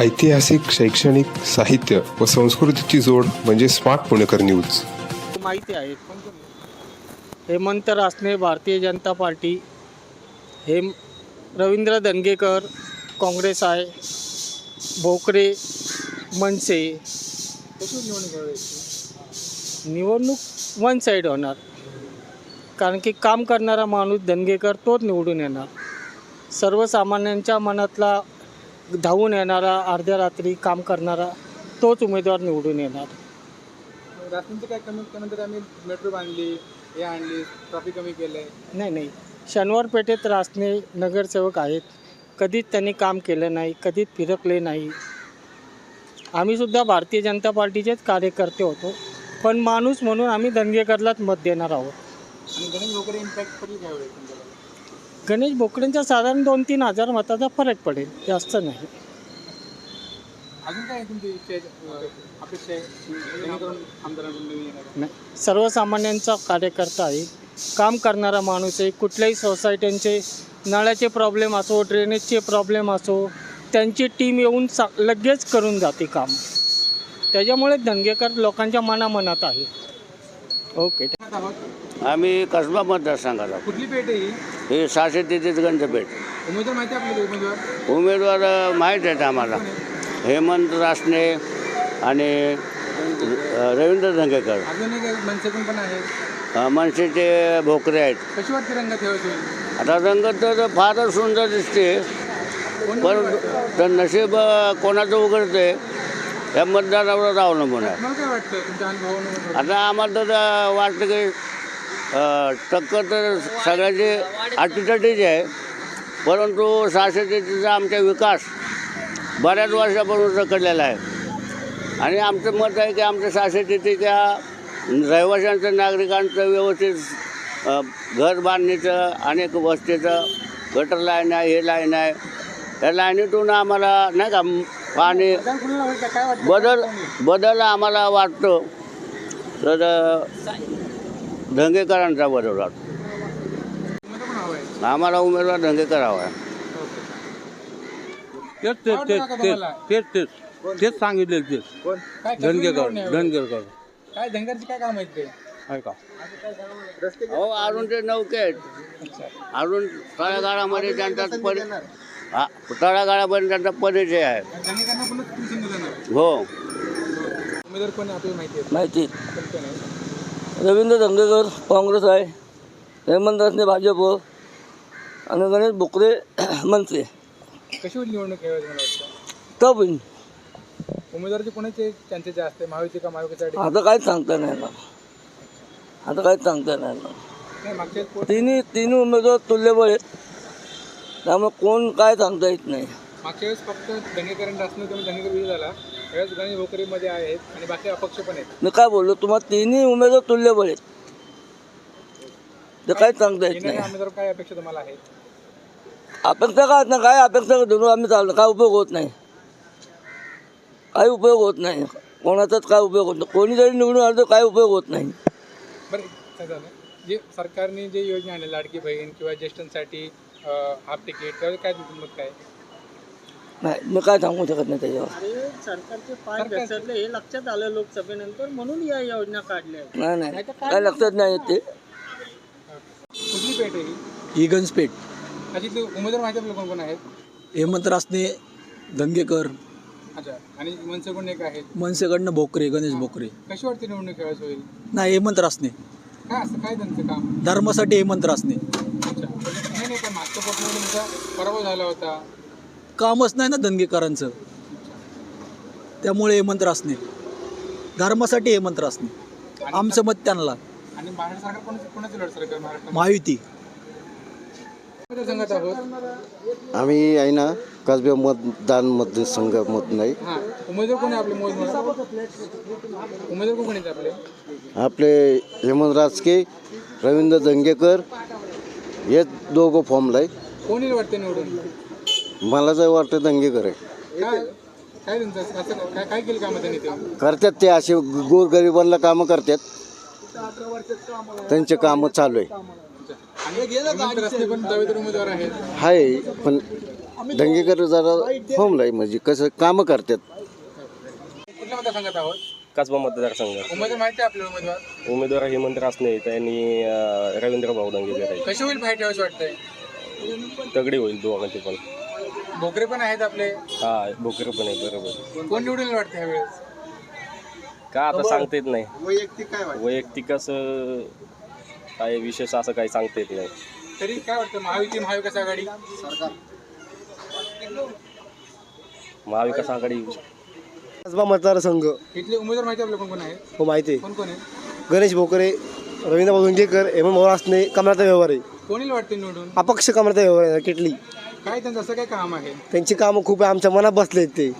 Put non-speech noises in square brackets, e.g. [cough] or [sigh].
ऐतिहासिक शैक्षणिक साहित्य व संस्कृतीची जोड म्हणजे स्मार्ट पुणेकर न्यूज. माहिती आहेत हेमंत रासने भारतीय जनता पार्टी हेम रवींद्र दंगेकर काँग्रेस आहे भोकरे मनसे. निवडणूक वन साईड होणार. कारण की काम करणारा माणूस दंगेकर तोच निवडून येणार. सर्वसामान्यांच्या मनातला धावून येणारा अर्ध्या रात्री काम करणारा तोच उमेदवार निवडून येणार. काय कमी त्यानंतर आम्ही मेट्रो बांधली हे आणली ट्रॉफिक कमी केलंय नाही नाही. शनिवार पेठेत रासने नगरसेवक आहेत. कधीच त्यांनी काम केलं नाही कधीच फिरकले नाही. आम्ही सुद्धा भारतीय जनता पार्टीचेच कार्यकर्ते होतो पण माणूस म्हणून आम्ही दंगेकरलाच मत देणार आहोत. आणि गणेश वगैरे इम्पॅक्ट तुमच्याकडे गणेश बोकडेंचा साधारण दोन तीन हजार मताचा फरक पडेल जास्त नाही. अजून काय तुमची इच्छा आहे अं, अपेक्षा आहे? जेणेकरून आमदारांकडून नवीन येणार नाही. सर्वसामान्यांचा कार्यकर्ता आहे. काम करणारा माणूस आहे. कुठल्याही सोसायट्यांचे नळाचे प्रॉब्लेम असो ड्रेनेजचे प्रॉब्लेम असो त्यांची टीम येऊन सा लगेच करून जाते काम. त्याच्यामुळे दंगेकर लोकांच्या मनामनात आहे. ओके. आहोत आम्ही कसबा मतदारसंघाचा कुठली पेठ आहे ही? हे सहाशे तेहतीस गंजपेठ उमेदवार माहिती आहे आपल्याला उमेदवार? उमेदवार अ, माहीत आहेत आम्हाला. हेमंत रासने आणि रवींद्र धंगेकर. अजून एक मनसेकून पण आहेत. अ, मनसेचे भोकरे आहेत. कशी वाटते रंगात ठेवायची होईल आता रंगत तर फारच सुंदर दिसते. पण तर नशीब अ, कोणाचं उघडते या मतदारावर अवलंबून आहे. तुम्हाला काय वाटतं? तुमच्या अनुभवानं आता आम्हाला तर अ, वाटतं की टक्कर तर सगळ्याचे अटीतटीची आहे. परंतु सहाशे तेहतीसचा आमचा विकास बऱ्याच वर्षापासून रखडलेला आहे. आणि आमचं मत आहे की आमच्या सहाशे तेहतीसच्या रहिवाशांचं नागरिकांचं व्यवस्थित घर बांधणीचं अनेक वस्तीचं गटर लाईन आहे हे लाईन आहे. या लाईनीतून आम्हाला नाही का पाणी बदल बदल आम्हाला वाटतो. तर धंगेकरांचा हवं आहे आम्हाला उमेदवार धंगेकर हवा आहे तेच तेच तेच तेच? तेच. तेच तेच सांगितले तेच. काय धनगेकर? धनगेकर काय धनगरची काय काम आहेत ते? आहे का? रस्ते हो अजून ते नौके आहेत. अजून तळागाळामध्ये त्यांचा परि हा तळागाळापर्यंत त्यांचा परिचय आहे. धनगरांना पण तुम्ही संधी देणार. हो. उमेदवार कोण आहे आपल्याला माहिती आहे. माहिती. आपण कोण आहे रवींद्र दंगेकर काँग्रेस आहे. हेमंत रासने भाजप आणि गणेश बोकरे [clears throat] मंत्री. कशी होईल निवडणूक यावेळेस मला वाटतं? टप होईल. उमेदवाराचे कोणाचे चान्सेस जास्त आहे? महायुती का महाविकासाठी आता काहीच सांगता नाही ना आता काहीच सांगता नाही ना नाही मागच्या वेळेस कोण- तिन्ही तिन्ही उमेदवार तुल्यबळ आहेत. त्यामुळे कोण काय सांगता येत नाही. मागच्या वेळेस फक्त धनेकर आणि रासने तुम्ही धनेकर विजय झाला. यावेळेस गणेश भोकरीमध्ये आहेत आणि बाकी अपक्ष पण आहेत. मी काय बोललो तुम्हाला तिन्ही उमेदवार तुल्यबळ आहेत ते काहीच सांगता येत येणाऱ्या नाही. उमेदवार काय अपेक्षा तुम्हाला आहेत? अपेक्षा काय ना काय अपेक्षा धरून आम्ही चाललो काय उपयोग होत नाही. काही उपयोग होत नाही. कोणाचाच काय उपयोग होत नाही. कोणी जरी निवडून आलं तर काय उपयोग होत नाही. बरं काय झालं? जे सरकारने जे योजना आणल्या लाडकी बहीण किंवा ज्येष्ठांसाठी अं, हाफ तिकीट काय तुमचं मत काय? नाही मी काय सांगू शकत नाही त्याच्यावर. अरे सरकारचे पाय घसरले हे लक्षात आलं लोकसभेनंतर म्हणून या योजना काढल्या. आहेत. नाही नाही काय लक्षात नाही येत ते. कुठली पेठ आहे ही? इगन्सपेठ. अशी ते उमेदवार माहिती आपल्याला कोण कोण आहेत? हेमंत रासने धनगेकर अच्छा आणि मनसेकडून एक आहेत. मनसेकडनं भोकरे गणेश भोकरे. कशी वाटते निवडणूक यावेळेस होईल? नाही हेमंत रासने. काय असतं काय त्यांचं काम? धर्मासाठी हेमंत रासने. अच्छा नाही नाही पण मागच्या पोटमध्ये पराभव झाला होता? कामच नाही ना धनगेकरांचं त्यामुळे हेमंत रासने. धर्मासाठी हेमंत रासने. आमचं मत त्यांना. आणि महाराष्ट्र सरकार कोणाचं कोणाचं लढ सरकार महाराष्ट्र महायुती. मतदारसंघात आहोत? आम्ही आहे ना कसबे मतदान मत नाही. हां. उमेदवार कोण आहे आपले मोजमार उमेदवार कोण कोण आहेत आपले? आपले हेमंत राजके रवींद्र दंगेकर हे दोघं फॉर्मला आहे. कोण वाटते निवडून? मला तर वाटतं दंगेकर आहे. काय काय त्यांचं असं काय काय केलं कामं त्यांनी ते? करतात ते असे गोरगरिबांना कामं करतात. त्यांचे कामं चालू आहे. आणि रस्ते पण दावेदार उमेदवार आहेत. आहे पण दंगेकर जरा फॉर्मला म्हणजे कसं कामं करतात. कुठल्या मतदारसंघात आहोत? कसबा मतदारसंघ. उमेदवार माहिती आहे आपल्याला उमेदवार? उमेदवार हेमंत रासने त्यांनी अं, रवींद्र भाऊ दंगेकर आहे कशी होईल वाटतंय? तगडी होईल दोघांची पण. भोकरे पण आहेत आपले. हा भोकर पण आहे बरोबर. कोण निवडून वाटतं ह्यावेळेस? का आता सांगता येत नाही. वैयक्तिक असं काय विशेष असं काही सांगता येत नाही. तरी काय वाटतं महायुती महाविकास आघाडी? महाविकास आघाडी. कसबा मतदारसंघ. इथले उमेदवार माहिती आहे आपल्याला कोण कोण आहेत? हो माहिती आहे. कोण कोण आहे गणेश भोकरे रवींद्र भाऊंगेकर हेमंत भाऊ असणे कमलाचा व्यवहार आहे. कोण वाटते निवडून? अपक्ष कमलाचा व्यवहार आहे किटली. काय त्यांचं असं काय काम आहे? त्यांची कामं खूप आहे. आमच्या मनात बसले ते.